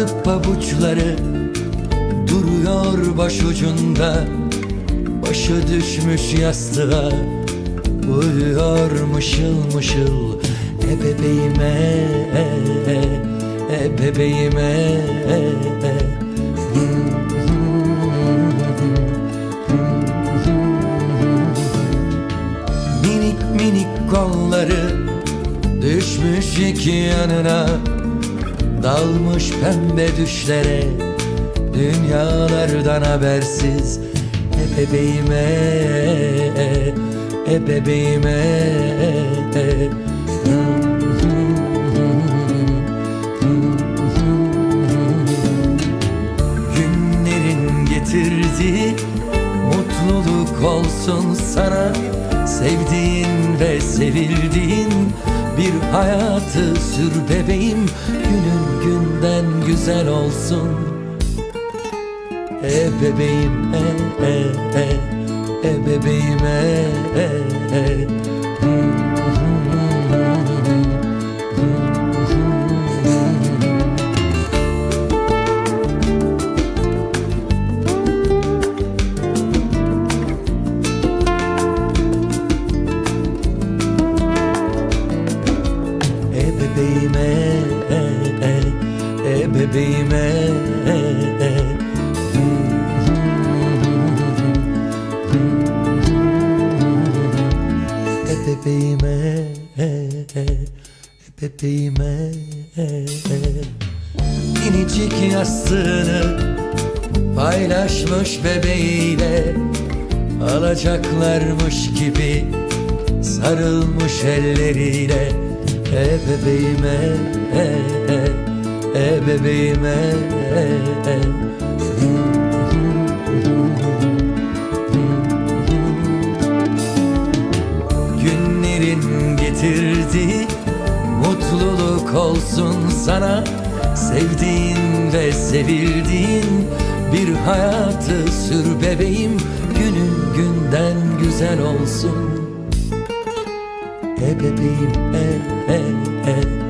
Kırmızı pabuçları duruyor başucunda. Başı düşmüş yastığa Uyuyor mışıl mışıl. E bebeğime e. Minik minik kolları Düşmüş iki yanına Dalmış pembe düşlere Dünyalardan habersiz E bebeğime E bebeğime e. Günlerin getirdiği Mutluluk olsun sana Sevdiğin ve sevildiğin Bir hayatı sür bebeğim. Günün günden güzel olsun. E bebeğim e e e. E bebeğim e e E bebeğime bebeğime Minicik yastığını paylaşmış bebeğiyle Alacaklarmış gibi sarılmış elleriyle. E bebeğime E bebeğime Günlerin getirdiği mutluluk olsun sana. Sevdiğin ve sevildiğin bir hayatı sür bebeğim. Günün günden güzel olsun. E bebeğim e e e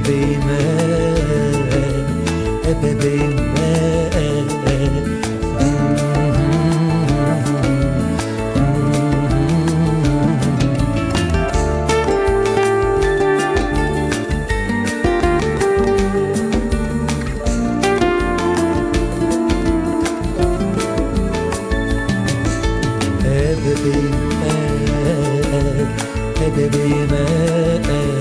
E bebeğim e E bebeğim e E bebeğim e E